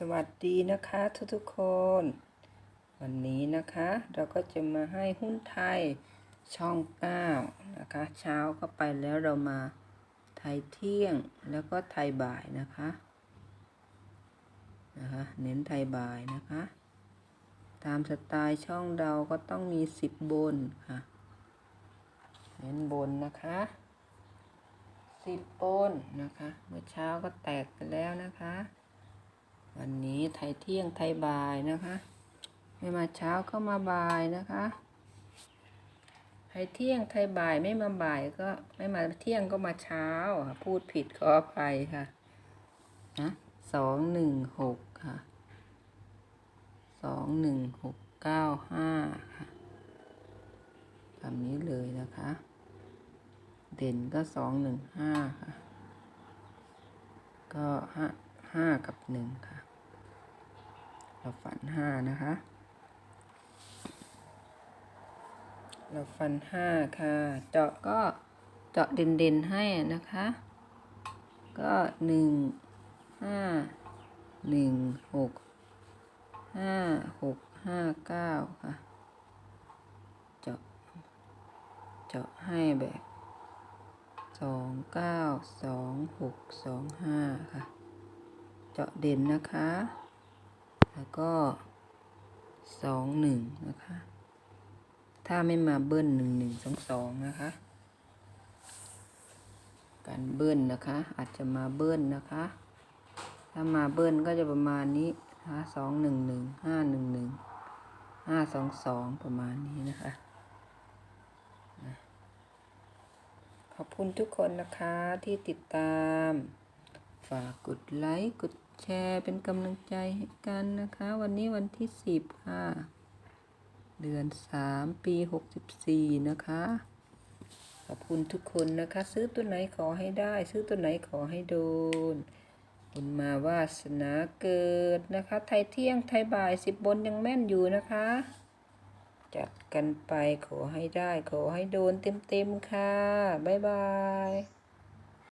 สวัสดีนะคะทุกๆคน วันนี้นะคะเราก็จะมาให้หุ้นไทยช่องเก้านะคะเช้าก็ไปแล้วเรามาไทยเที่ยงแล้วก็ไทยบ่ายนะคะนะคะเน้นไทยบ่ายนะคะ ตามสไตล์ช่องเราก็ต้องมีสิบบนค่ะเน้นบนนะคะสิบบนนะคะ เมื่อเช้าก็แตกไปแล้วนะคะ ไทยเที่ยงไทยบ่ายนะคะ ไม่มาเช้าก็มาบ่ายนะคะไทยเที่ยงไทยบ่ายไม่มาบ่ายก็ไม่มาเที่ยงก็มาเช้าพูดผิดขออภัยค่ะนะสองหนึ่งหกค่ะสองหนึ่งหกเก้าห้าค่ะตามนี้เลยนะคะ เด่นก็สองหนึ่งห้าค่ะ ก็ห้าห้ากับหนึ่งค่ะ เราฝันห้านะคะ เราฟันห้าค่ะ เจาะก็เจาะเด่นๆให้นะคะ ก็หนึ่งห้าหนึ่งหกห้าหกห้าเก้าค่ะ เจาะ เจาะให้แบบสองเก้าสองหกสองห้าค่ะ เจาะเด่นนะคะ แล้วก็สองหนึ่งนะคะ ถ้าไม่มาเบิ้ลหนึ่งหนึ่งสองสองนะคะ การเบิ้ลนะคะ อาจจะมาเบิ้ลนะคะ ถ้ามาเบิ้ลก็จะประมาณนี้นะคะสองหนึ่งหนึ่งห้าหนึ่งหนึ่งห้าสองสองประมาณนี้นะคะนะขอบคุณทุกคนนะคะที่ติดตาม ฝากกดไลค์กดแชร์เป็นกำลังใจให้กันนะคะ วันนี้วันที่สิบค่ะ เดือนสามปีหกสิบสี่นะคะ ขอบคุณทุกคนนะคะ ซื้อตัวไหนขอให้ได้ ซื้อตัวไหนขอให้โดนบุญมาวาสนาเกิดนะคะ ไทยเที่ยงไทยบ่ายสิบบนยังแม่นอยู่นะคะ จัดกันไปขอให้ได้ขอให้โดนเต็มๆค่ะ บ๊ายบาย